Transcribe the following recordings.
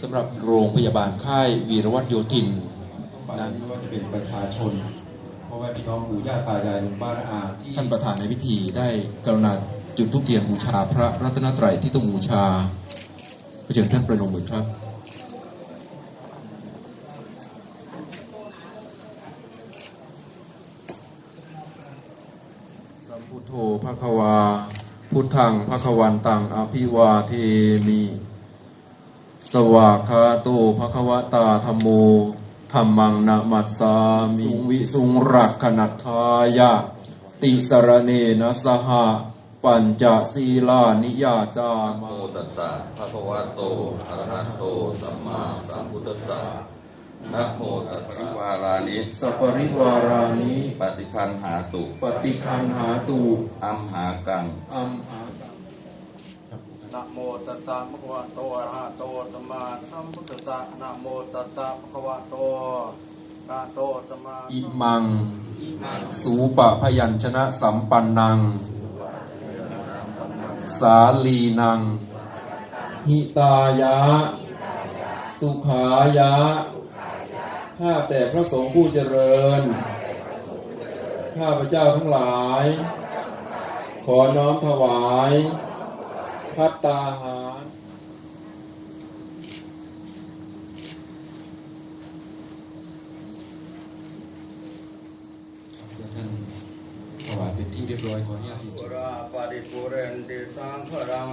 สำหรับโรงพยาบาลค่ายวีรวัตรโยธินนั้นก็จะเป็นประชาชน เพราะว่าพี่น้องปู่ย่าตายายลุงป้าน้าอาที่ท่านประธานในพิธีได้กรุณาจุดธูปเทียนบูชาพระรัตนตรัยที่ต้องบูชาขอเชิญท่านประนมมือครับสัมพุทโธภควา พุทธังภควันตังอภิวาเทมิ สวากขาโตภควตาธรรมโมธรรมังนามัสสามิสุงวิสุงรักขณัทธายะ ติสรเนนะสหะปัญจศีลานิยาจานะมาโมตัสสะภะคะวะโตอะระหะโตสัมมาสัมพุทธัสสะนะโมตัสสะวารานิสัปริวารานิปฏิคันหาตุปฏิคันหาตุอัมหากังอัมหา นะโมตัสสะภะคะวะโตอะระหะโตสัมมาสัมพุทธัสสะนะโมตัสสะภะคะวะโตอะระหะโตสัมมาอิมัง สูปะพยัญชนะสัมปันนัง สาลีนัง หิตายะ สุขายะ ข้าแต่พระสงฆ์ผู้เจริญ ข้าพระเจ้าทั้งหลาย ขอน้อมถวาย พัตตาหารท่านถวายเป็นที่เรียบร้อยขออนุญาตปุราปาริปุเรนติสังขรัง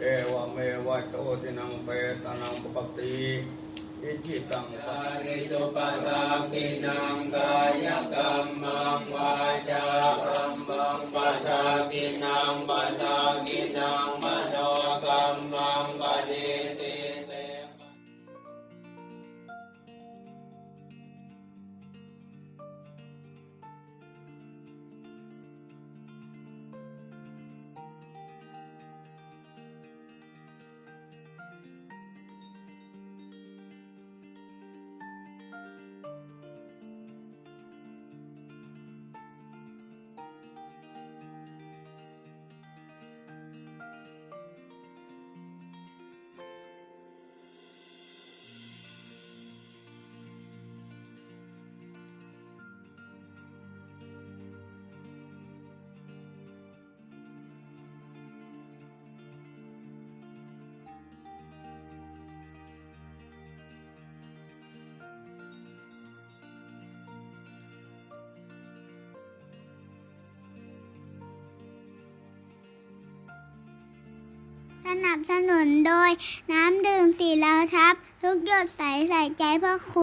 เอวเมวะโตตินังเปตานังปปติอิจิตังปะริสุปตากินังกายกรรมังวาจากรรมังปะทากินังปะทากินัง ง สนับสนุนโดย น้ำดื่มสีเหลาทับ ทุกหยดใสใส่ใจเพื่อคุณ